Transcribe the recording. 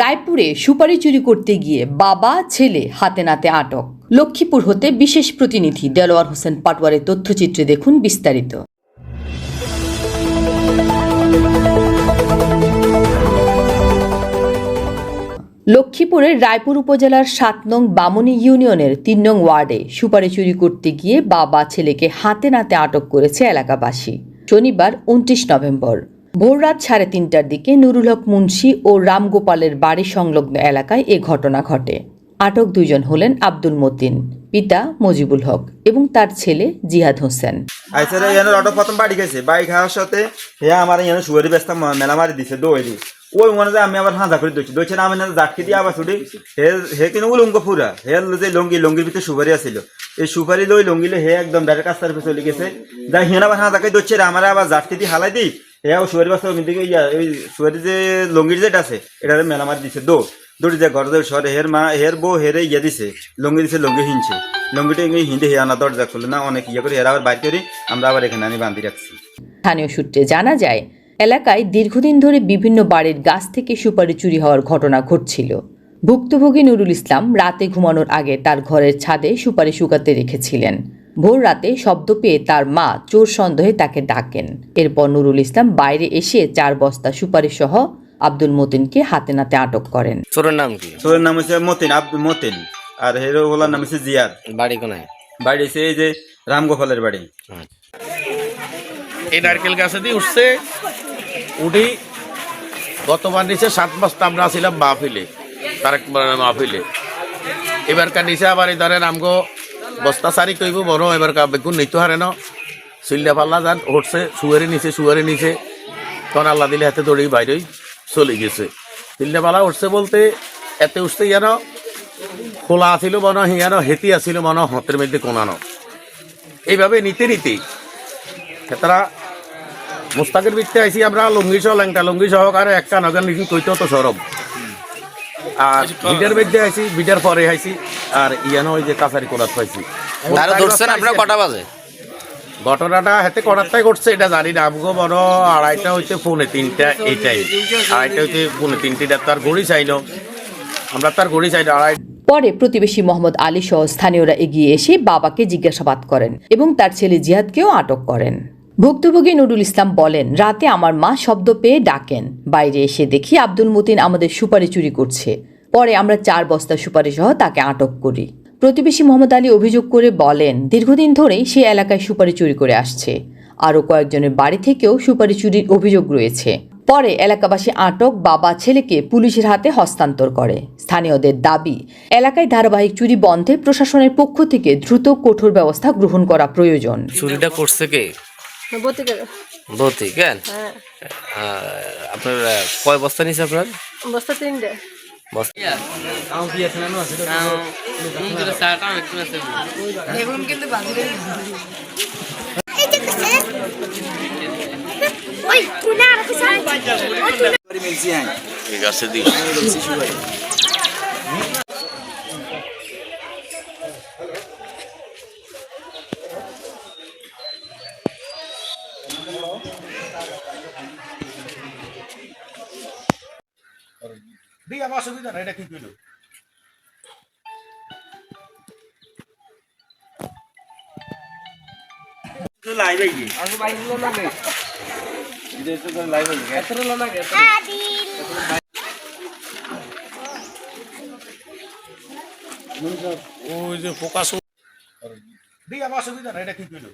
রায়পুরে সুপারি চুরি করতে গিয়ে বাবা, ছেলে হাতে নাতে আটক। লক্ষ্মীপুর হতে বিশেষ প্রতিনিধি দেলোয়ার হোসেন পাটোয়ারের তথ্যচিত্রে দেখুন বিস্তারিত। লক্ষ্মীপুরের রায়পুর উপজেলার সাত নং বামনি ইউনিয়নের তিন নং ওয়ার্ডে সুপারি চুরি করতে গিয়ে বাবা, ছেলেকে হাতে নাতে আটক করেছে এলাকাবাসী। শনিবার, উনত্রিশ নভেম্বর। ভোররাত সাড়ে তিনটার দিকে নুরুল হক মুন্সি ও রামগোপালের বাড়ি সংলগ্ন এলাকায় এ ঘটনা ঘটে। আটক দুজন হলেন আব্দুল মতিন, পিতা মজিবুল হক এবং তার ছেলে জিহাদ হোসেন। আইসারে ইয়ানো অটো প্রথম বাড়ি গেছে। বাড়ি খাওয়ার সাথে আমার ইয়ানো শুয়ারি ব্যস্ত মেলা মারি দিছে, দই দি। ওই মনে যায় আমি আবার হাঁজা করে দইছি। দইছে না, আমি না জাটকে দিয়ে আবার ছুটি। হে হে কিন্তু উলঙ্গ পুরা হে যে লঙ্গি লঙ্গির ভিতরে সুপারি আছিল। এই সুপারি লই লঙ্গি লই হে একদম ডাইরেক্ট রাস্তার ভিতরে চলে গেছে। যাই, হিয়ান আবার দইছে রে আমার আবার জাটকে দিয়ে হালাই দিই। হে আবার শুয়ারি ব্যস্ত কিন্তু ইয়া ওই শুয়ারি যে লঙ্গির যেটা আছে এটা মেলা মারি দিছে দো দৌড়ি যে ঘর দৌড় সরে হের মা হের বউ হেরে ইয়ে দিছে লঙ্গি দিছে লঙ্গি হিনছে। লঙ্গিটা হিন্দি হে আনা দরজা খুলে না, অনেক ইয়ে করে এরা আবার বাইর করি আমরা আবার এখানে আনি বান্ধি রাখছি স্থানীয় সূত্রে জানা যায়, এলাকায় দীর্ঘদিন ধরে বিভিন্ন বাড়ির গাছ থেকে সুপারি চুরি হওয়ার ঘটনা ঘটছিল। ভুক্তভোগী নুরুল ইসলাম রাতে ঘুমানোর আগে তার ঘরের ছাদে সুপারি শুকাতে রেখেছিলেন। ভোর রাতে শব্দ পেয়ে তার মা চোর সন্দেহে তাকে ডাকেন। এরপর নুরুল ইসলাম বাইরে এসে চার বস্তা সুপারি সহ আব্দুল মতিনকে হাতে নাতে আটক করেন। চোরের নাম কি? তোর নাম হচ্ছে মতিন আব্দুল মতিন। আর হেরো ওলার নাম হচ্ছে জিয়ার। বাড়ি কোনায়? বাড়ি হচ্ছে এই যে রামগোপালের বাড়ি। এই নারকেল গাছে দিয়ে উঠছে উঠি গতবার নিচে সাত বস্তা আমরা ছিলাম মাহফিলে তারেক মাহফিলে। এবারকার নিচে আবার এই ধরেন আমগো বস্তা সারি কইব বড় এবার বেগুন নিতে হারে ন। সিল্লা পাল্লা যান উঠছে শুয়ারি নিচে শুয়ারি নিচে তখন আল্লাহ দিলে হাতে দড়ি বাইরেই চলে গেছে। সিল্লা পাল্লা উঠছে বলতে এতে উঠতে যেন খোলা আছিল মনে হিয়ানো হেতি আছিল মনে হাতের মধ্যে কোনানো এইভাবে নিতে নিতেই তারা মুস্তাকের ভিত্তি আইসি আমরা লুঙ্গি সহ ল্যাংটা লুঙ্গি সহকারে একটা নগান লিখি কইতে তো সরব আর বিডার মধ্যে আইসি বিডার পরে আইসি আর ইয়ানো ওই যে কাছারি কোড়াত পাইছি। তারা ধরছেন আপনার কটা বাজে? ঘটনাটা হাতে করারটাই করছে এটা জানি না। আমগো বড় আড়াইটা হইতে পৌনে তিনটা এইটাই। আড়াইটা হইতে পৌনে তিনটিটা। তার ঘড়ি চাইলো। আমরা তার ঘড়ি চাইলো আড়াই পরে প্রতিবেশী মোহাম্মদ আলী সহ স্থানীয়রা এগিয়ে এসে বাবাকে জিজ্ঞাসাবাদ করেন এবং তার ছেলে জিহাদকেও আটক করেন। ভুক্তভোগী নুরুল ইসলাম বলেন রাতে আমার মা শব্দ পেয়ে ডাকেন। বাইরে এসে দেখি আব্দুল মতিন আমাদের সুপারি চুরি করছে। পরে আমরা চার বস্তা সুপারি সহ তাকে আটক করি। প্রতিবেশী মোহাম্মদ আলী অভিযোগ করে বলেন দীর্ঘদিন ধরেই সে এলাকায় সুপারি চুরি করে আসছে। আরও কয়েকজনের বাড়ি থেকেও সুপারি চুরির অভিযোগ রয়েছে। পরে এলাকাবাসী আটক বাবা ছেলেকে পুলিশের হাতে হস্তান্তর করে। স্থানীয়দের দাবি এলাকায় ধারাবাহিক চুরি বন্ধে প্রশাসনের পক্ষ থেকে দ্রুত কঠোর ব্যবস্থা গ্রহণ করা প্রয়োজন। চুরিটা করছে কে? কেন হ্যাঁ? আপনার কয় বস্তা নিছে আপনার? বস্তা তিনটে। বস্তা ওই টুনা আর কিসান ওই টুনা ঠিক আছে দি দি আমার অসুবিধা না এটা কি কইলো লাইভ আইছি ওই যে ফোকাস দি আমার অসুবিধা না এটা কি কইলো?